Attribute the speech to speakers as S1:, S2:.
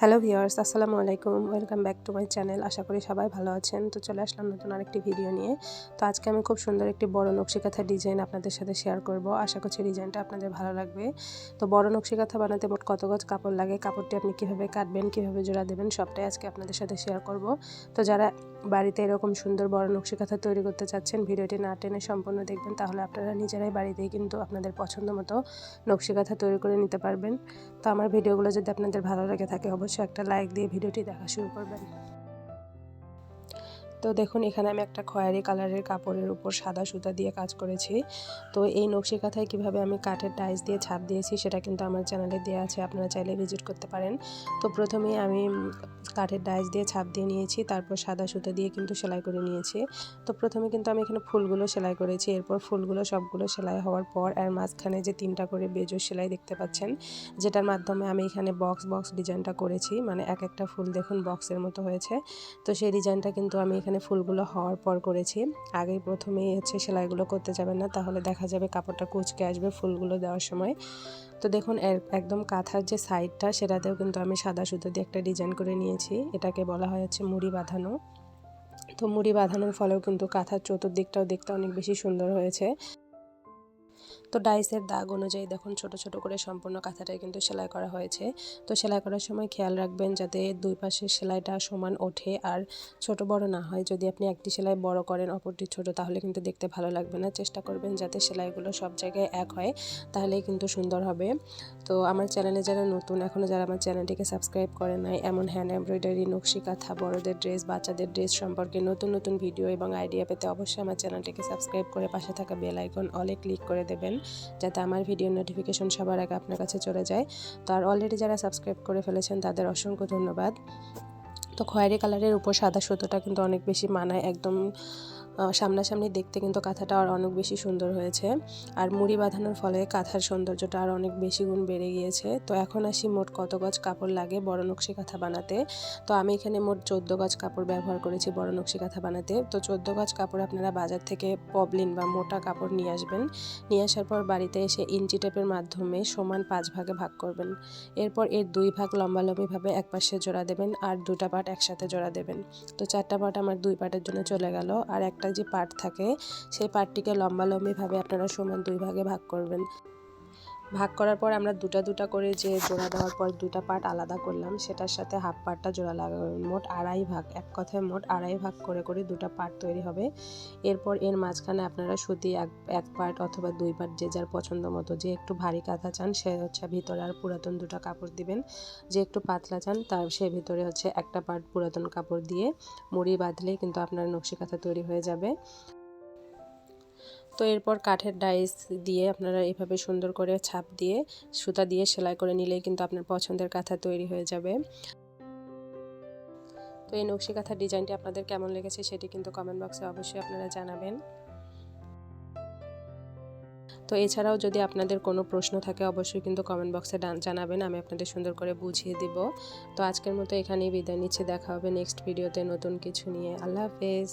S1: Hello viewers আসসালামু আলাইকুম। Welcome back to my channel আশা করি সবাই ভালো আছেন। তো চলে আসলাম নতুন আরেকটি ভিডিও নিয়ে। তো আজকে আমি খুব সুন্দর একটি বড় নকশিকাথা ডিজাইন আপনাদের সাথে শেয়ার করব। আশা করছি ডিজাইনটা আপনাদের ভালো লাগবে। তো বড় নকশিকাথা বানাতে মোট কত গজ কাপড় লাগে? কাপড়টি আপনি কীভাবে কাটবেন? কীভাবে জোড়া দেবেন? সবটাই আজকে আপনাদের সাথে শেয়ার করব। তো যারা বাড়িতে এরকম সুন্দর বড় নকশিকাথা তৈরি করতে চাচ্ছেন, ভিডিওটি না টেনে সম্পূর্ণ দেখবেন, তাহলে আপনারা নিজেরাই বাড়িতেই কিন্তু আপনাদের পছন্দ মতো নকশিকাথা তৈরি করে নিতে পারবেন। তো আমার ভিডিওগুলো যদি আপনাদের ভালো লাগে থাকে, অবশ্যই একটা লাইক দিয়ে ভিডিওটি দেখা শুরু করবেন। তো দেখুন, এখানে আমি একটা খয়েরি কালারের কাপড়ের উপর সাদা সুতা দিয়ে কাজ করেছি। তো এই নকশি কাঁথায় কীভাবে আমি কাঠের টাইস দিয়ে ছাপ দিয়েছি, সেটা কিন্তু আমার চ্যানেলে দেওয়া আছে, আপনারা চাইলে ভিজিট করতে পারেন। তো প্রথমেই আমি কাঠের ডাইস দিয়ে ছাপ দিয়ে নিয়েছি, তারপর সাদা সুতা দিয়ে কিন্তু সেলাই করে নিয়েছি। তো প্রথমে কিন্তু আমি এখানে ফুলগুলো সেলাই করেছি, এরপর ফুলগুলো সবগুলো সেলাই হওয়ার পর আর মাঝখানে যে তিনটা করে বেজো সেলাই দেখতে পাচ্ছেন, যেটার মাধ্যমে আমি এখানে বক্স বক্স ডিজাইনটা করেছি মানে এক একটা ফুল দেখুন বক্সের মতো হয়েছে। তো সেই ডিজাইনটা কিন্তু আমি এখানে ফুলগুলো হওয়ার পর করেছি। আগে প্রথমেই হচ্ছে সেলাইগুলো করতে যাবেন না, তাহলে দেখা যাবে কাপড়টা কুচকে আসবে ফুলগুলো দেওয়ার সময়। তো দেখুন একদম কাঁথার যে সাইডটা, সেটাতেও কিন্তু আমি সাদা সুতো দিয়ে একটা ডিজাইন করে নিয়েছি। এটাকে বলা হয় হচ্ছে মুড়ি বাঁধানো। তো মুড়ি বাঁধানোর ফলেও কিন্তু কাঁথার চতুর্দিকটাও দেখতে অনেক বেশি সুন্দর হয়েছে। তো ডাইসের দাগ অনুযায়ী দেখুন, ছোট ছোট করে সম্পূর্ণ কাঁথাটাই কিন্তু সেলাই করা হয়েছে। তো সেলাই করার সময় খেয়াল রাখবেন যাতে দুই পাশের সেলাইটা সমান ওঠে আর ছোট বড় না হয়। যদি আপনি একটি সেলাই বড় করেন, অপরটি ছোট, তাহলে কিন্তু দেখতে ভালো লাগবে না। চেষ্টা করবেন যাতে সেলাইগুলো সব জায়গায় এক হয়, তাহলেই কিন্তু সুন্দর হবে। তো আমার চ্যানেলে যারা নতুন এখনও যারা আমার চ্যানেলটিকে সাবস্ক্রাইব করে নাই, এমন হ্যান্ড এমব্রয়ডারি, নকশি, কাঁথা, বড়দের ড্রেস, বাচ্চাদের ড্রেস সম্পর্কে নতুন নতুন ভিডিও এবং আইডিয়া পেতে অবশ্যই আমার চ্যানেলটিকে সাবস্ক্রাইব করে পাশে থাকা বেল আইকন অলে ক্লিক করে দেবেন। যাতে আমার ভিডিও নোটিফিকেশন সবার আগে আপনার কাছে চলে যায়। তো আর অলরেডি যারা সাবস্ক্রাইব করে ফেলেছেন, তাদের অসংখ্য ধন্যবাদ। তো খয়েরি কালারের উপর সাদা সুতোটা কিন্তু অনেক বেশি মানায়, একদম সামনাসামনি দেখতে কিন্তু কাঁথাটা আর অনেক বেশি সুন্দর হয়েছে। আর মুড়ি বাঁধানোর ফলে কাঁথার সৌন্দর্যটা আর অনেক বেশি গুণ বেড়ে গিয়েছে। তো এখন আসি মোট কত গজ কাপড় লাগে বড় নকশি কাঁথা বানাতে। তো আমি এখানে মোট চোদ্দ গজ কাপড় ব্যবহার করেছি বড় নকশি কাঁথা বানাতে। তো চোদ্দ গজ কাপড় আপনারা বাজার থেকে পবলিন বা মোটা কাপড় নিয়ে আসবেন। নিয়ে আসার পর বাড়িতে এসে ইঞ্চি টেপের মাধ্যমে সমান পাঁচ ভাগে ভাগ করবেন। এরপর এর দুই ভাগ লম্বালম্বিভাবে এক পাশে জোড়া দেবেন আর দুটা পাট একসাথে জোড়া দেবেন। তো চারটা পাট আমার দুই পাটের জন্য চলে গেল। আর একটা যে পার্ট থাকে সেই পার্টটিকে লম্বালম্বিভাবে আপনারা সমান দুই ভাগে ভাগ করবেন। ভাগ করার পর আমরা দুটা দুটা করে যে জোড়া দেওয়ার পর দুটা পার্ট আলাদা করলাম, সেটার সাথে হাফ পার্টটা জোড়া লাগাবেন মোট আড়াই ভাগ, এক কথায় মোট আড়াই ভাগ করে করে দুটা পার্ট তৈরি হবে। এরপর এর মাঝখানে আপনারা সুতি এক এক পার্ট অথবা দুই পার্ট যে যার পছন্দ মতো, যে একটু ভারী কাঁথা চান, সে হচ্ছে ভিতরে আর পুরাতন দুটা কাপড় দিবেন। যে একটু পাতলা চান, তার সে ভিতরে হচ্ছে একটা পার্ট পুরাতন কাপড় দিয়ে মুড়ি বাঁধলেই কিন্তু আপনার নকশি কাঁথা তৈরি হয়ে যাবে। তো এরপর কাঠের ডাইস দিয়ে আপনারা এভাবে সুন্দর করে ছাপ দিয়ে সুতা দিয়ে সেলাই করে নিলেই কিন্তু আপনার পছন্দের কাঁথা তৈরি হয়ে যাবে। তো এই নকশি কাঁথার ডিজাইনটি আপনাদের কেমন লেগেছে সেটি কিন্তু কমেন্ট বক্সে অবশ্যই আপনারা জানাবেন। তো এছাড়াও যদি আপনাদের কোনো প্রশ্ন থাকে অবশ্যই কিন্তু কমেন্ট বক্সে জানাবেন, আমি আপনাদের সুন্দর করে বুঝিয়ে দিব। তো আজকের মতো এখানেই বিদায় নিচ্ছে, দেখা হবে নেক্সট ভিডিওতে নতুন কিছু নিয়ে। আল্লাহ হাফেজ।